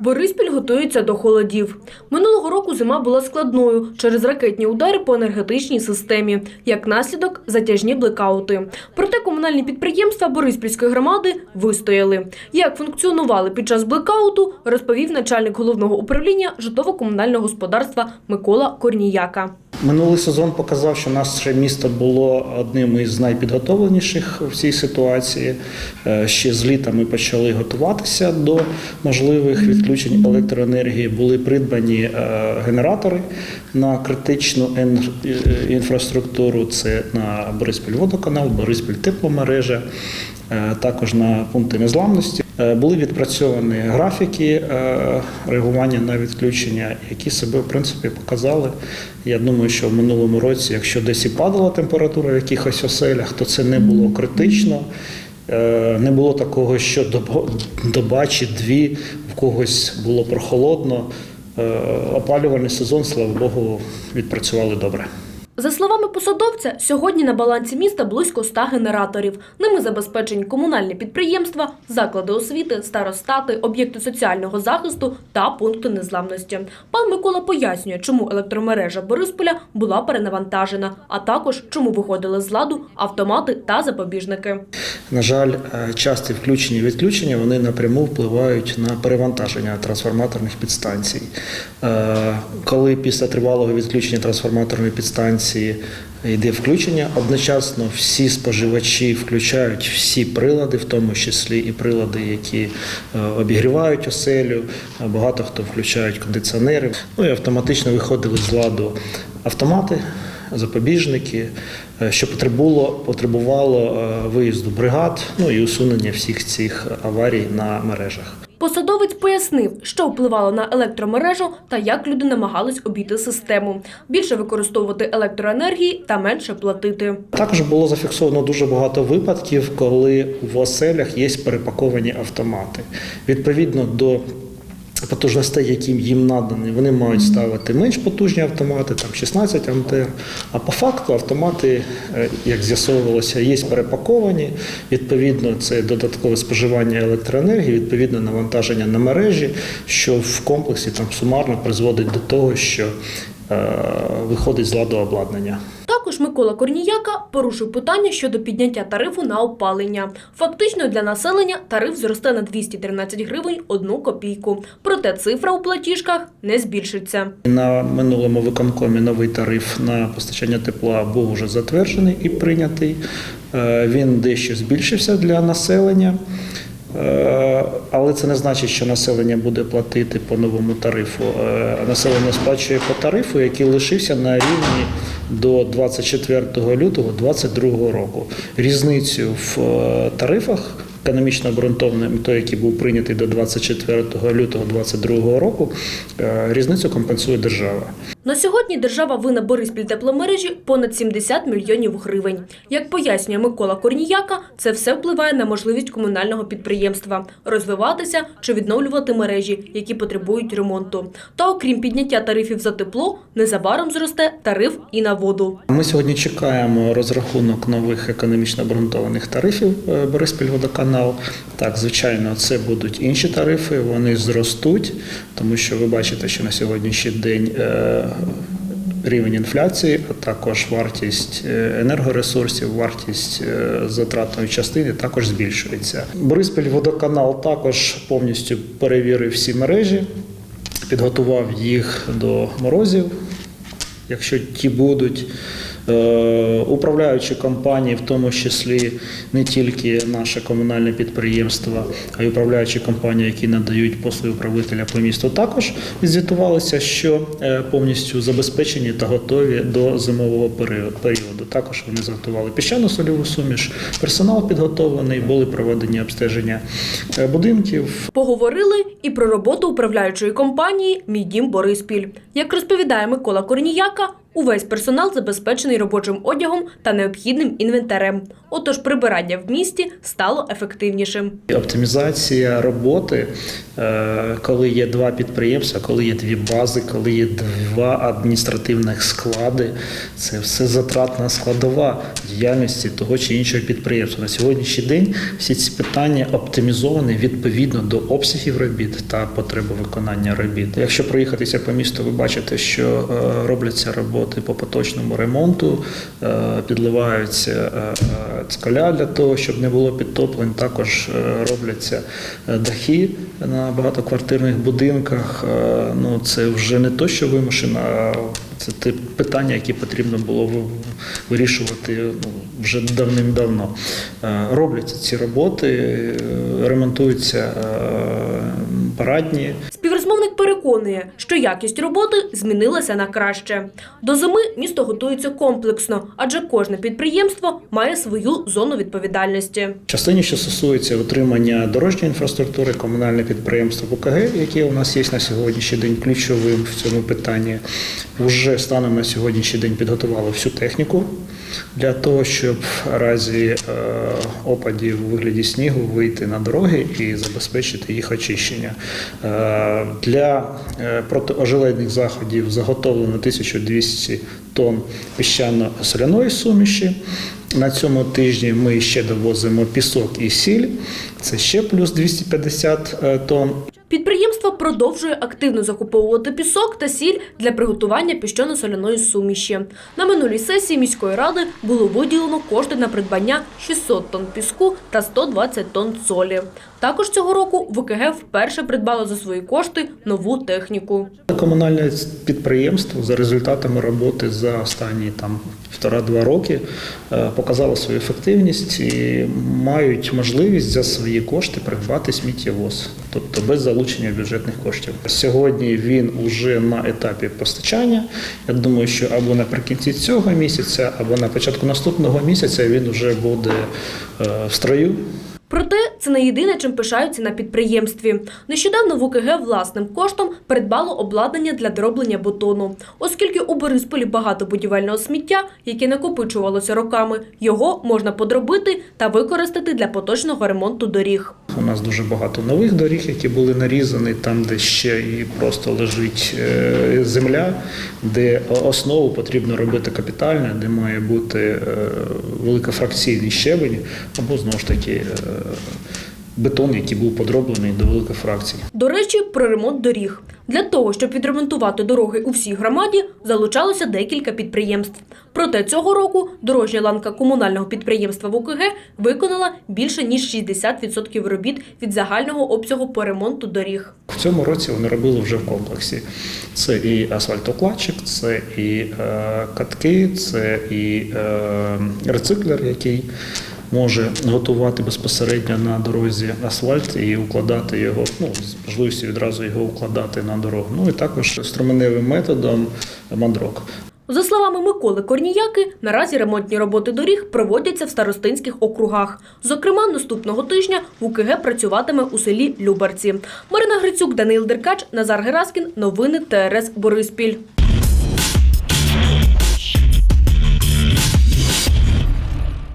Бориспіль готується до холодів. Минулого року зима була складною через ракетні удари по енергетичній системі. Як наслідок – затяжні блекаути. Проте комунальні підприємства Бориспільської громади вистояли. Як функціонували під час блекауту, розповів начальник головного управління житлово-комунального господарства Микола Корніяка. Минулий сезон показав, що наше місто було одним із найпідготовленіших в цій ситуації. Е, Ще з літа ми почали готуватися до можливих відключень електроенергії. Були придбані е, генератори на критичну е, інфраструктуру. Це на Бориспільводоканал, Бориспіль тепломережа, також на пункти незламності. Е, Були відпрацьовані графіки е, реагування на відключення, які себе в принципі показали. Я думаю, що в минулому році, якщо десь і падала температура в якихось оселях, то це не було критично. Е, Не було такого, що доба- чи дві в когось було прохолодно. Опалювальний сезон, слава Богу, відпрацювали добре. За словами посадовця, сьогодні на балансі міста близько 100 генераторів. Ними забезпечені комунальні підприємства, заклади освіти, старостати, об'єкти соціального захисту та пункти незламності. Пан Микола пояснює, чому електромережа Борисполя була перенавантажена, а також чому виходили з ладу автомати та запобіжники. На жаль, е, часті включення і відключення вони напряму впливають на перевантаження трансформаторних підстанцій. Е, Коли після тривалого відключення трансформаторної підстанції йде включення, одночасно всі споживачі включають всі прилади, в тому числі і прилади, які е, обігрівають оселю. Е, Багато хто включають кондиціонери. Ну і автоматично виходили з ладу автомати запобіжники, е, що потребувало, потребувало виїзду бригад, ну і усунення всіх цих аварій на мережах. Посадовець пояснив, що впливало на електромережу та як люди намагались обійти систему. Більше використовувати електроенергії та менше платити. Також було зафіксовано дуже багато випадків, коли в оселях є перепаковані автомати. Відповідно до потужностей, які їм надані, вони мають ставити менш потужні автомати, там 16 ампер. А по факту автомати, е, як з'ясовувалося, є перепаковані. Відповідно, це додаткове споживання електроенергії, відповідно навантаження на мережі, що в комплексі там сумарно призводить до того, що виходить з ладу обладнання. Також Микола Корніяка порушив питання щодо підняття тарифу на опалення. Фактично для населення тариф зросте на 213 гривень одну копійку. Проте цифра у платіжках не збільшиться. На минулому виконкомі новий тариф на постачання тепла був вже затверджений і прийнятий. Е, Він дещо збільшився для населення. Е, Але це не значить, що населення буде платити по новому тарифу. Е, Населення сплачує по тарифу, який лишився на рівні до 24 лютого 2022 року. Різницю в е, тарифах економічно обґрунтованим, той, який був прийнятий до 24 лютого 2022 року, різницю компенсує держава. На сьогодні держава винна Бориспіль тепломережі понад 70 мільйонів гривень. Як пояснює Микола Корніяка, це все впливає на можливість комунального підприємства розвиватися чи відновлювати мережі, які потребують ремонту. Та окрім підняття тарифів за тепло, незабаром зросте тариф і на воду. Ми сьогодні чекаємо розрахунок нових економічно обґрунтованих тарифів е, Бориспільводоканал. Так, звичайно, це будуть інші тарифи, вони зростуть, тому що ви бачите, що на сьогоднішній день. Рівень інфляції, а також вартість е, енергоресурсів, вартість е, затратної частини також збільшується. Бориспіль водоканал також повністю перевірив всі мережі, підготував їх до морозів, якщо ті будуть. Е, Управляючі компанії, в тому числі не тільки наше комунальне підприємство, а й управляючі компанії, які надають послуги управителя по місту, також відзвітувалися, що е, повністю забезпечені та готові до зимового періоду. Також вони зготували піщано-сольову суміш, персонал підготовлений, були проведені обстеження е, будинків, Поговорили і про роботу управляючої компанії «Мій дім Бориспіль». Як розповідає Микола Корніяка, Увесь персонал забезпечений робочим одягом та необхідним інвентарем. Отож, прибирання в місті стало ефективнішим. Оптимізація роботи, е, коли є два підприємства, коли є дві бази, коли є два адміністративних склади, це все затратна складова діяльності того чи іншого підприємства. На сьогоднішній день всі ці питання оптимізовані відповідно до обсягів робіт та потреби виконання робіт. Якщо проїхатися по місту, ви бачите, що е, робляться роботи по поточному ремонту, е, підливаються е, е, цкаля для того, щоб не було підтоплень. Також е, робляться е, дахи на багатоквартирних будинках. Е, Ну це вже не то, що вимушено, а це те питання, які потрібно було вирішувати ну, вже давним-давно. Е, Робляться ці роботи, е, ремонтуються е, парадні. Співрозмовник переконує, що якість роботи змінилася на краще. До зими місто готується комплексно, адже кожне підприємство має свою зону відповідальності. Частині, що стосується утримання дорожньої інфраструктури, комунальне підприємство ВКГ, яке у нас є на сьогоднішній день ключовим в цьому питанні, вже станом на сьогоднішній день підготувало всю техніку для того, щоб в разі е, опадів у вигляді снігу вийти на дороги і забезпечити їх очищення. Е, Для е, протиожеледних заходів заготовлено 1200 тонн піщано-соляної суміші. На цьому тижні ми ще довозимо пісок і сіль. Це ще плюс 250 е, тонн. Підприємство продовжує активно закуповувати пісок та сіль для приготування піщано-соляної суміші. На минулій сесії міської ради було виділено кошти на придбання 600 тонн піску та 120 тонн солі. Також цього року ВКГ вперше придбало за свої кошти нову техніку. Комунальне підприємство за результатами роботи за останні там півтора-два роки е, показало свою ефективність і мають можливість за свої кошти придбати сміттєвоз, тобто без залучення бюджетних коштів. Сьогодні він уже на етапі постачання. Я думаю, що або наприкінці цього місяця, або на початку наступного місяця він вже буде е, в строю. Проте це не єдине, чим пишаються на підприємстві. Нещодавно ВКГ власним коштом придбало обладнання для дроблення бетону. Оскільки у Борисполі багато будівельного сміття, яке накопичувалося роками, його можна подробити та використати для поточного ремонту доріг. У нас дуже багато нових доріг, які були нарізані. Там, де ще і просто лежить е, земля, де основу потрібно робити капітально, де має бути е, великофракційний щебень, або знову ж таки е, бетон, який був подроблений до великих фракцій. До речі, про ремонт доріг. Для того, щоб відремонтувати дороги у всій громаді, залучалося декілька підприємств. Проте цього року дорожня ланка комунального підприємства ВКГ виконала більше ніж 60% робіт від загального обсягу по ремонту доріг. В цьому році вони робили вже в комплексі. Це і асфальтокладчик, це і е, катки, це і е, рециклер, який може готувати безпосередньо на дорозі асфальт і укладати його, ну, з можливістю відразу його укладати на дорогу. Ну і також струменевим методом мандрок. За словами Миколи Корніяки, наразі ремонтні роботи доріг проводяться в старостинських округах. Зокрема, наступного тижня в УКГ працюватиме у селі Любарці. Марина Грицюк, Даниїл Деркач, Назар Гераскін. Новини ТРС Бориспіль.